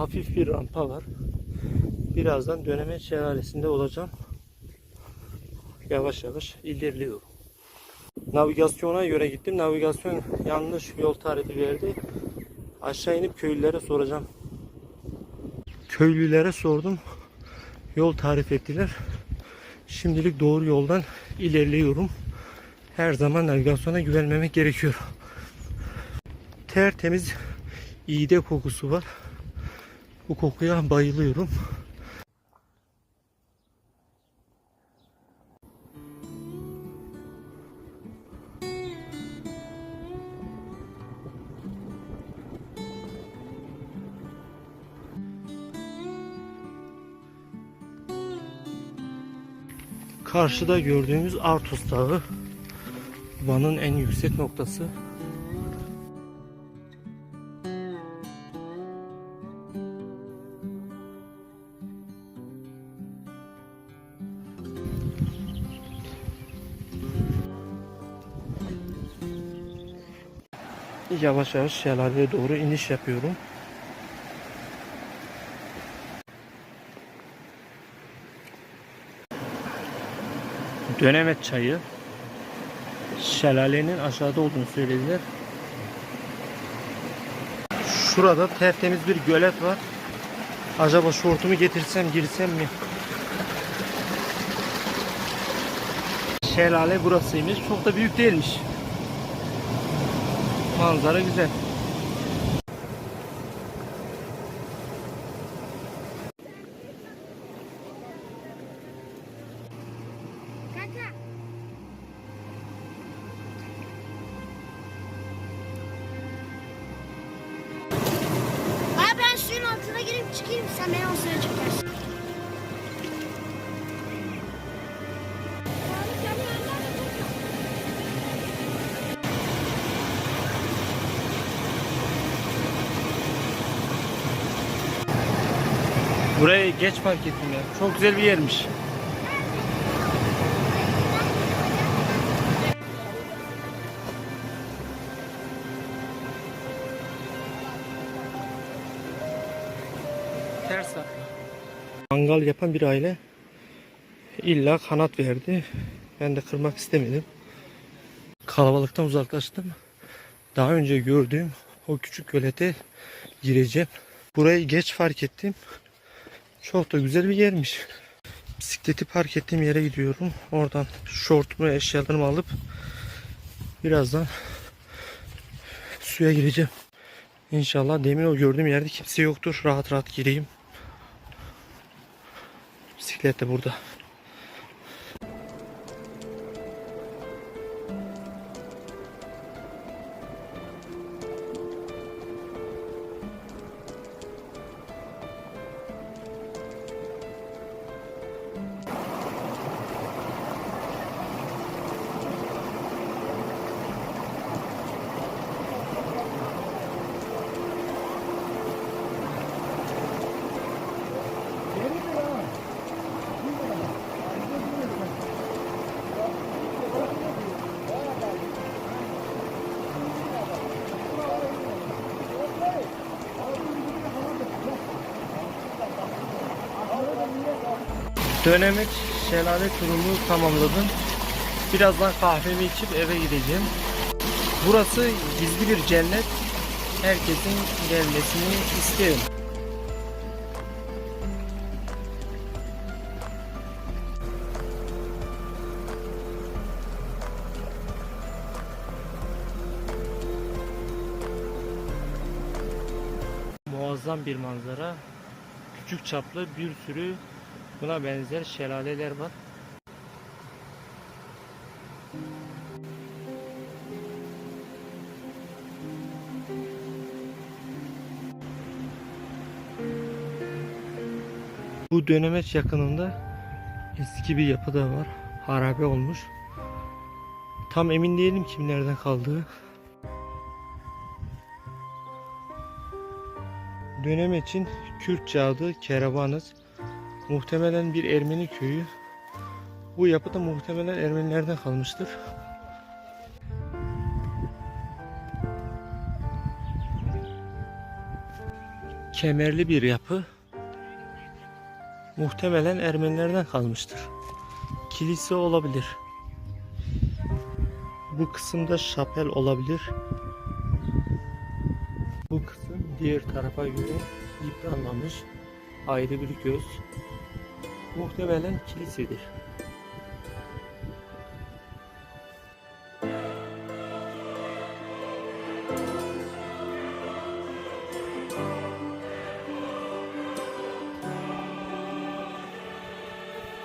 Hafif bir rampa var. Birazdan döneme şelalesinde olacağım. Yavaş yavaş ilerliyorum. Navigasyona göre gittim. Navigasyon yanlış yol tarifi verdi. Aşağı inip köylülere soracağım. Köylülere sordum. Yol tarif ettiler. Şimdilik doğru yoldan ilerliyorum. Her zaman navigasyona güvenmemek gerekiyor. Tertemiz iğde kokusu var. Bu kokuya bayılıyorum. Karşıda gördüğümüz Artus Dağı Van'ın en yüksek noktası. Yavaş yavaş şelaleye doğru iniş yapıyorum. Dönemet çayı. Şelalenin aşağıda olduğunu söylediler. Şurada tertemiz bir gölet var. Acaba şortumu getirsem girsem mi? Şelale burasıymış. Çok da büyük değilmiş. Manzara güzel. Altına girip çıkayım sen beni o sırada çekersin. Burayı geç fark ettim ya. Çok güzel bir yermiş. Ters atla. Mangal yapan bir aile illa kanat verdi. Ben de kırmak istemedim. Kalabalıktan uzaklaştım. Daha önce gördüğüm o küçük gölete gireceğim. Burayı geç fark ettim. Çok da güzel bir yermiş. Bisikleti park ettiğim yere gidiyorum. Oradan şortumu, eşyalarımı alıp birazdan suya gireceğim. İnşallah demin o gördüğüm yerde kimse yoktur. Rahat rahat gireyim. Bisiklet de burada. Dönemek şelale turunu tamamladım. Birazdan kahvemi içip eve gideceğim. Burası gizli bir cennet. Herkesin gelmesini isterim. Muazzam bir manzara. Küçük çaplı bir sürü buna benzer şelaleler var. Bu dönemeç yakınında eski bir yapı da var. Harabe olmuş. Tam emin değilim kimlerden kaldığı. Dönem için Kürtçe adı Kerevanız. Muhtemelen bir Ermeni köyü. Bu yapı da muhtemelen Ermenilerden kalmıştır. Kemerli bir yapı. Muhtemelen Ermenilerden kalmıştır. Kilise olabilir. Bu kısımda şapel olabilir. Bu kısım diğer tarafa göre yıpranmamış. Ayrı bir göz. Muhtemelen kilisedir.